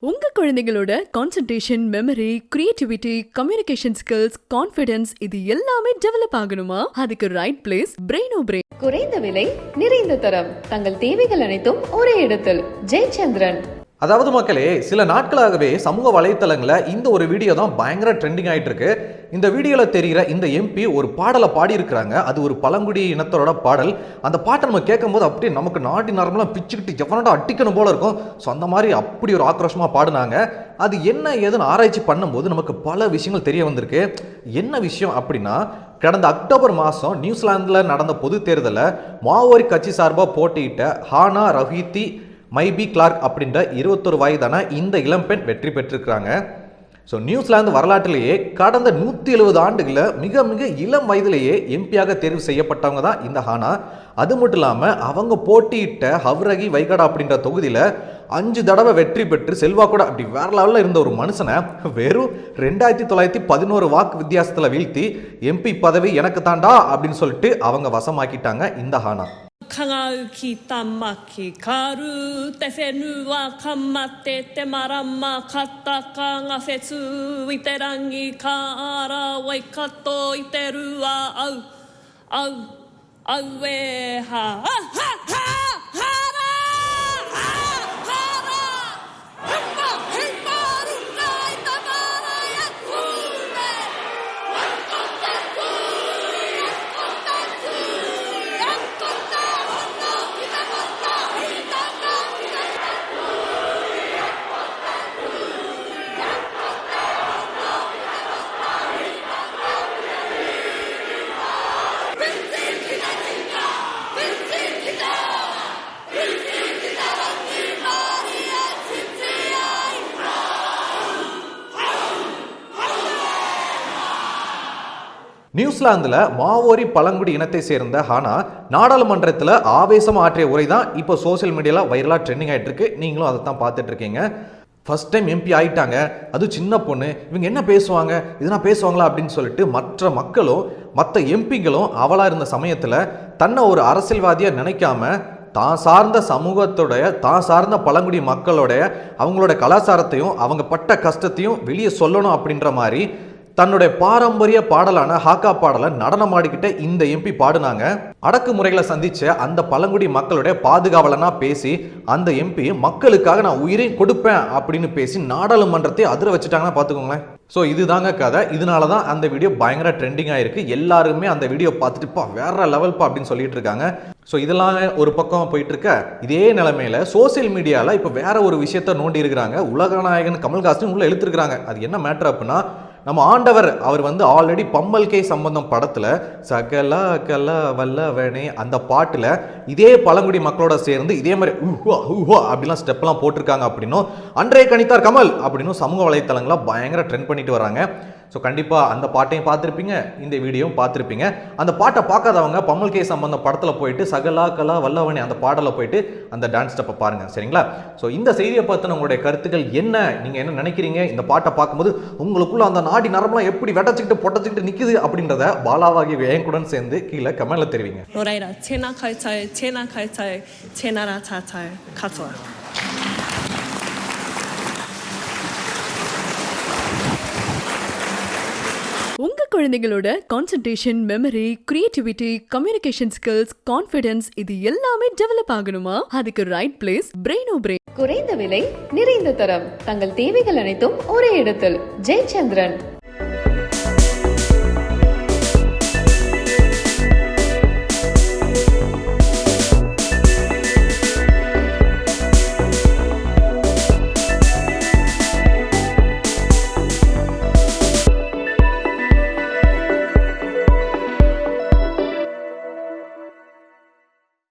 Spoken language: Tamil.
உங்க குழந்தைகளோட concentration memory creativity communication skills confidence இது எல்லாமே டெவலப் ஆகணுமா? அதுக்கு ரைட் பிளேஸ் பிரெயினோ பிரெயின் குறைந்த விலை நிறைந்த தரம். தங்கள் தேவைகள் அனைத்தும் ஒரே இடத்தில். ஜெயச்சந்திரன். அதாவது மக்களே சில நாட்களாகவே சமூக வலைத்தளங்களில் இந்த ஒரு வீடியோ தான் பயங்கர ட்ரெண்டிங் ஆயிட்டு இருக்கு. இந்த வீடியோவில் தெரிகிற இந்த எம்பி ஒரு பாடலை பாடியிருக்கிறாங்க. அது ஒரு பழங்குடி இனத்தோட பாடல். அந்த பாட்டை நம்ம கேட்கும்போது அப்படியே நமக்கு நாட்டி நரம்பெல்லாம் பிச்சுக்கிட்டு எவனோட அட்டிக்கணும் போல இருக்கும். ஸோ அந்த மாதிரி அப்படி ஒரு ஆக்ரோஷமாக பாடினாங்க. அது என்ன ஏதுன்னு ஆராய்ச்சி பண்ணும்போது நமக்கு பல விஷயங்கள் தெரிய வந்திருக்கு. என்ன விஷயம் அப்படின்னா கடந்த அக்டோபர் மாதம் நியூசிலாந்தில் நடந்த பொது தேர்தலில் மாவோரி கட்சி சார்பாக போட்டியிட்ட ஹானா ரஹீத்தி மைபி கிளார்க் அப்படின்ற இருபத்தொரு வயதான இந்த இளம்பெண் வெற்றி பெற்றிருக்கிறாங்க. ஸோ நியூசிலாந்து வரலாற்றிலேயே கடந்த நூற்றி எழுபது ஆண்டுகளில் மிக மிக இளம் வயதிலேயே எம்பியாக தேர்வு செய்யப்பட்டவங்க தான் இந்த ஹானா. அது மட்டும் இல்லாமல் அவங்க போட்டியிட்ட ஹவ்ரகி வைகடா அப்படின்ற தொகுதியில் அஞ்சு தடவை வெற்றி பெற்று செல்வாக்கூட அப்படி வேற லெவலில் இருந்த ஒரு மனுஷனை வெறும் ரெண்டாயிரத்தி தொள்ளாயிரத்தி பதினோரு வாக்கு வித்தியாசத்தில் வீழ்த்தி எம்பி பதவி எனக்கு தாண்டா அப்படின்னு சொல்லிட்டு அவங்க வசமாக்கிட்டாங்க இந்த Hannah. kangau ki tamaki. Karu te whenua ka mate te marama ka ngā whetū i te rangi ka ara wai kato i te rua au au au e ha. Ha ha ha! நியூசிலாந்தில் மாவோரி பழங்குடி இனத்தை சேர்ந்த ஹானா நாடாளுமன்றத்தில் ஆவேசமாக ஆற்றிய உரை தான் இப்போ சோஷியல் மீடியாவில் வைரலாக ட்ரெண்டிங் ஆகிட்டு இருக்கு. நீங்களும் அதை தான் பார்த்துட்டு இருக்கீங்க. ஃபஸ்ட் டைம் எம்பி ஆயிட்டாங்க. அதுவும் சின்ன பொண்ணு. இவங்க என்ன பேசுவாங்க? இதெல்லாம் பேசுவாங்களா அப்படின்னு சொல்லிட்டு மற்ற மக்களும் மற்ற எம்பிகளும் அவளாக இருந்த சமயத்தில் தன்னை ஒரு அரசியல்வாதியாக நினைக்காம தான் சார்ந்த சமூகத்தோடைய தான் சார்ந்த பழங்குடி மக்களோடைய அவங்களோட கலாச்சாரத்தையும் அவங்க பட்ட கஷ்டத்தையும் வெளியே சொல்லணும் அப்படின்ற மாதிரி தன்னுடைய பாரம்பரிய பாடலான ஹாக்கா பாடலை நடனமாடிக்கிட்ட இந்த எம்பி பாடுனாங்க. அடக்குமுறைகளை சந்திச்ச அந்த பழங்குடி மக்களுடைய பாதுகாவலனா பேசி அந்த எம்பி மக்களுக்காக நான் உயிரையும் கொடுப்பேன் அப்படின்னு பேசி நாடாளுமன்றத்தை அதிர வச்சுட்டாங்கன்னா பார்த்துக்கோங்களேன். ஸோ இதுதாங்க கதை. இதனால தான் அந்த வீடியோ பயங்கர ட்ரெண்டிங் ஆயிருக்கு. எல்லாருமே அந்த வீடியோ பார்த்துட்டுப்பா வேற லெவல்ப்பா அப்படின்னு சொல்லிட்டு இருக்காங்க. ஸோ இதெல்லாம் ஒரு பக்கம் போயிட்டு இருக்க. இதே நிலைமையில சோசியல் மீடியாவில் இப்போ வேற ஒரு விஷயத்த நோண்டி இருக்கிறாங்க. உலகநாயகன் கமல்ஹாசன் உள்ள எழுத்துருக்காங்க அது என்ன மேட்ரு அப்படின்னா நம்ம ஆண்டவர் அவர் வந்து ஆல்ரெடி பம்மல் கே சம்பந்தம் படத்தில் சகல கல வல்லவனே அந்த பாட்டில் இதே பழங்குடி மக்களோட சேர்ந்து இதே மாதிரி ஊஹா ஊஹா அப்படிலாம் ஸ்டெப்லாம் போட்டிருக்காங்க அப்படின்னும் அன்றைய கணித்தார் கமல் அப்படின்னும் சமூக வலைத்தளங்களாக பயங்கர ட்ரெண்ட் பண்ணிட்டு வராங்க. ஸோ கண்டிப்பாக அந்த பாட்டையும் பார்த்துருப்பீங்க இந்த வீடியோவும் பார்த்துருப்பீங்க. அந்த பாட்டை பார்க்காதவங்க பம்மல் கே சம்பந்த படத்தில் போயிட்டு சகலா கலா வல்லவனே அந்த பாடலில் போயிட்டு அந்த டான்ஸ் ஸ்டெப்பை பாருங்கள் சரிங்களா? ஸோ இந்த செய்தியை பற்றின உங்களுடைய கருத்துக்கள் என்ன? நீங்கள் என்ன நினைக்கிறீங்க? இந்த பாட்டை பார்க்கும்போது உங்களுக்குள்ள அந்த நாடி நரம்பெல்லாம் எப்படி வெட்டச்சிக்கிட்டு பொட்டச்சிக்கிட்டு நிற்குது அப்படின்றத பாலாவாகி என் சேர்ந்து கீழே கமெண்ட்ல தெரிவிங்க. குழந்தைகளோட concentration memory creativity communication skills confidence இது எல்லாமே டெவலப் ஆகணுமா? அதுக்கு ரைட் பிளேஸ் பிரெயினோ பிரெயின் குறைந்த விலை நிறைந்த தரம். தங்கள் தேவைகள் அனைத்தும் ஒரே இடத்தில். ஜெயச்சந்திரன்.